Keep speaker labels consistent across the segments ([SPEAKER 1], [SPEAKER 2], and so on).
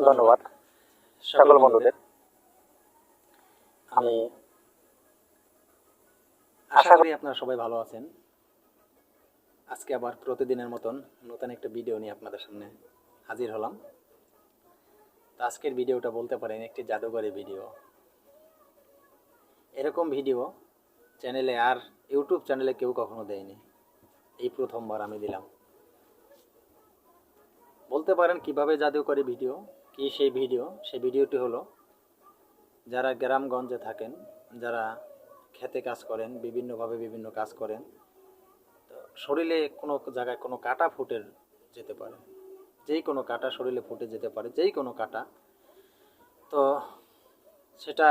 [SPEAKER 1] ধন্যবাদ। সকল বন্ধুদের। আমি
[SPEAKER 2] আশা করি আপনারা সবাই ভালো আছেন। আজকে আবার প্রতিদিনের মতন নতুন একটা ভিডিও নিয়ে আপনাদের সামনে হাজির হলাম। আজকের ভিডিওটা বলতে পারেন একটি জাদুঘরী ভিডিও। এরকম ভিডিও চ্যানেলে আর ইউটিউব চ্যানেলে কেউ কখনো দেয়নি। এই প্রথমবার আমি দিলাম। বলতে পারেন কীভাবে জাদুকরী ভিডিও কি সেই ভিডিও? সেই ভিডিওটি হলো, যারা গ্রামগঞ্জে থাকেন, যারা খেতে কাজ করেন, বিভিন্নভাবে বিভিন্ন কাজ করেন, তো শরীরে কোনো জায়গায় কোনো কাটা ফুটে যেতে পারে। যেই কোনো কাটা শরীরে ফুটে যেতে পারে যেই কোনো কাটা। তো সেটা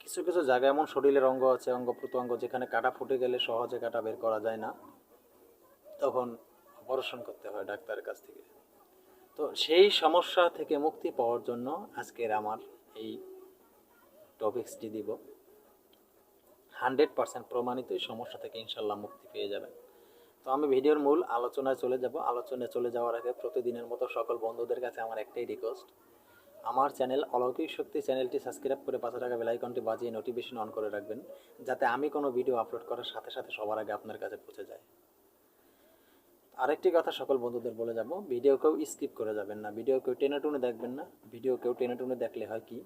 [SPEAKER 2] কিছু কিছু জায়গায় এমন শরীরের অঙ্গ আছে, অঙ্গ প্রত্যঙ্গ যেখানে কাটা ফুটে গেলে সহজে কাটা বের করা যায় না। তখন অপারেশন করতে হয় ডাক্তারের কাছ থেকে। তো সেই সমস্যা থেকে মুক্তি পাওয়ার জন্য আজকের আমার এই টপিক্সটি দিব। হান্ড্রেড পার্সেন্ট প্রমাণিত এই সমস্যা থেকে ইনশাল্লাহ মুক্তি পেয়ে যাবেন। তো আমি ভিডিওর মূল আলোচনায় চলে যাব। আলোচনায় চলে যাওয়ার আগে প্রতিদিনের মতো সকল বন্ধুদের কাছে আমার একটাই রিকোয়েস্ট আমার চ্যানেল অলৌকিক শক্তি চ্যানেলটি সাবস্ক্রাইব করে পাশে থাকা বেলাইকনটি বাজিয়ে নোটিফিকেশন অন করে রাখবেন, যাতে আমি কোনো ভিডিও আপলোড করার সাথে সাথে সবার আগে আপনার কাছে পৌঁছে যায়। আরেকটি কথা সকল বন্ধুদের বলে যাব ভিডিও কেউ স্কিপ করে যাবেন না ভিডিও কেউ টেনে টুনে দেখবেন না ভিডিও কেউ টেনে টুনে দেখলে হয় কি?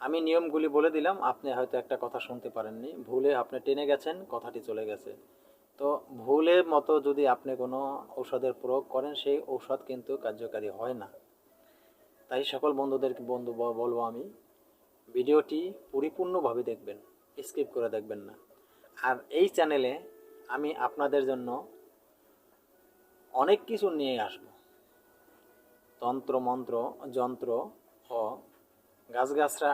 [SPEAKER 2] আমি নিয়মগুলি বলে দিলাম, আপনি হয়তো একটা কথা শুনতে পারেননি, ভুলে আপনি টেনে গেছেন, কথাটি চলে গেছে। তো ভুলের মতো যদি আপনি কোনো ঔষধের প্রয়োগ করেন, সেই ঔষধ কিন্তু কার্যকারী হয় না। তাই সকল বন্ধুদেরকে বন্ধু বলব আমি, ভিডিওটি পরিপূর্ণভাবে দেখবেন স্কিপ করে দেখবেন না। আর এই চ্যানেলে আমি আপনাদের জন্য অনেক কিছু নিয়ে আসব। তন্ত্র, মন্ত্র, যন্ত্র ও গাছগাছরা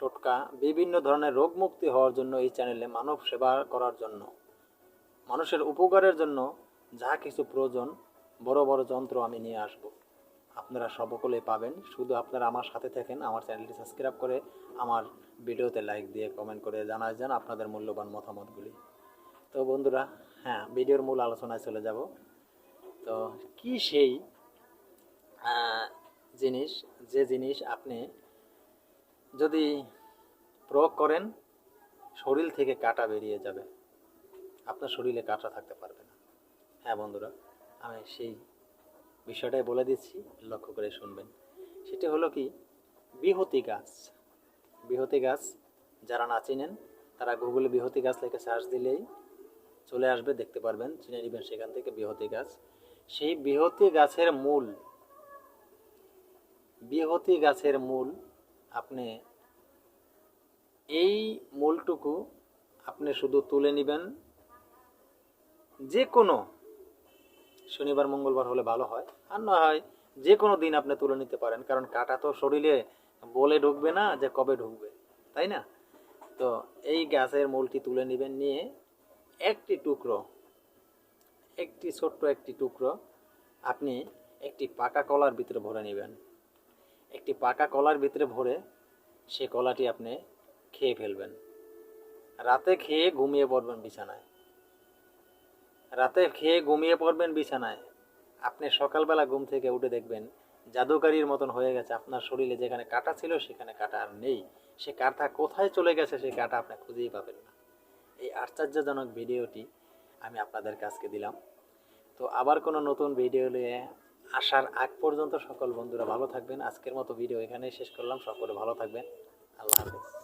[SPEAKER 2] টোটকা, বিভিন্ন ধরনের রোগ মুক্তি হওয়ার জন্য এই চ্যানেলে মানব সেবা করার জন্য, মানুষের উপকারের জন্য যা কিছু প্রয়োজন, বড় বড় যন্ত্র আমি নিয়ে আসব। আপনারা সকলে পাবেন। শুধু আপনারা আমার সাথে থাকেন, আমার চ্যানেলটি সাবস্ক্রাইব করে আমার ভিডিওতে লাইক দিয়ে কমেন্ট করে জানাই যান আপনাদের মূল্যবান মতামতগুলি। তো বন্ধুরা হ্যাঁ ভিডিওর মূল আলোচনায় চলে যাব। তো কি সেই জিনিস, যে জিনিস আপনি যদি প্রয়োগ করেন, শরীর থেকে কাটা বেরিয়ে যাবে। আপনার শরীরে কাটা থাকতে পারবে না। হ্যাঁ বন্ধুরা, আমি সেই বিষয়টাই বলে দিচ্ছি, লক্ষ্য করে শুনবেন। সেটা হলো কি, বিহতি গাছ। বিহতি গাছ, যারা না চিনেন, তারা গুগলে বিহতি গাছ লিখে সার্চ দিলেই চলে আসবে, দেখতে পারবেন। চিনে নেবেন সেখান থেকে বিহতি গাছ। সেই বিহতি গাছের মূল, বিহতি গাছের মূল আপনি এই মূলটুকু আপনি শুধু তুলে নেবেন। যে কোনো শনিবার, মঙ্গলবার হলে ভালো হয়, আর না হয় যে কোনো দিন আপনি তুলে নিতে পারেন, কারণ কাটা তো শরীরে বলে ঢুকবে না যে কবে ঢুকবে, তাই না? তো এই গাছের মূলটি তুলে নেবেন, নিয়ে একটি টুকরো একটি ছোট্ট একটি টুকরো আপনি একটি পাকা কলার ভিতরে ভরে নেবেন। একটি পাকা কলার ভিতরে ভরে সে কলাটি আপনি খেয়ে ফেলবেন। রাতে খেয়ে ঘুমিয়ে পড়বেন বিছানায়। রাতে খেয়ে ঘুমিয়ে পড়বেন বিছানায়। আপনি সকালবেলা ঘুম থেকে উঠে দেখবেন জাদুকারীর মতন হয়ে গেছে। আপনার শরীরে যেখানে কাটা ছিল সেখানে কাটা আর নেই। সে কাটা কোথায় চলে গেছে সেই কাটা আপনি খুঁজেই পাবেন না। এই আশ্চর্যজনক ভিডিওটি আমি আপনাদের কাছকে দিলাম। তো আবার কোনো নতুন ভিডিও নিয়ে আসার আগ পর্যন্ত সকল বন্ধুরা ভালো থাকবেন। আজকের মতো ভিডিও এখানেই শেষ করলাম। সকলে ভালো থাকবেন। আল্লাহ হাফেজ।